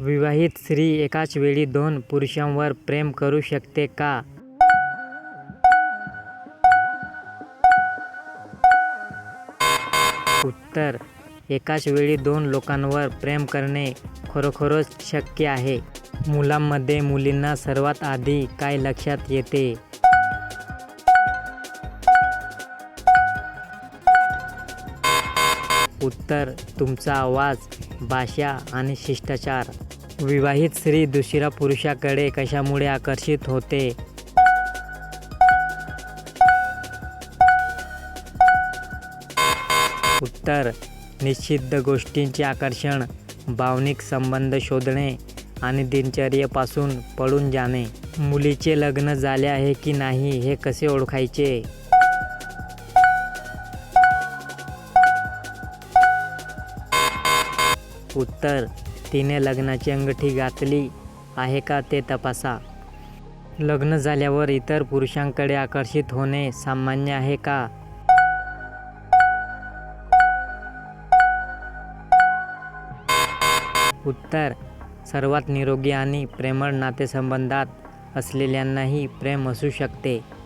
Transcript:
विवाहित स्त्री एकाच वेळी दोन पुरुषांवर प्रेम करू शकते का? उत्तर एकाच वेळी दोन लोकांवर प्रेम करणे खरोखरच शक्य आहे. मुलांमध्ये मुलींना सर्वात आधी काय लक्षात येते? उत्तर तुमचा आवाज भाषा आणि शिष्टाचार. विवाहित स्त्री दुसऱ्या पुरुषाकडे कशामुळे आकर्षित होते? उत्तर निश्चित गोष्टींचे आकर्षण भावनिक संबंध शोधणे आणि दिनचर्येपासून पळून जाणे. मुलीचे लग्न झाले आहे की नाही हे कसे ओळखायचे? उत्तर तिने लग्नाची अंगठी घातली. आहे का ते तपासा. लग्न झाल्यावर इतर पुरुषांकडे आकर्षित होणे सामान्य आहे का? उत्तर सर्वात निरोगी आणि प्रेमळ नातेसंबंधात असलेल्यांनाही प्रेम असू शकते.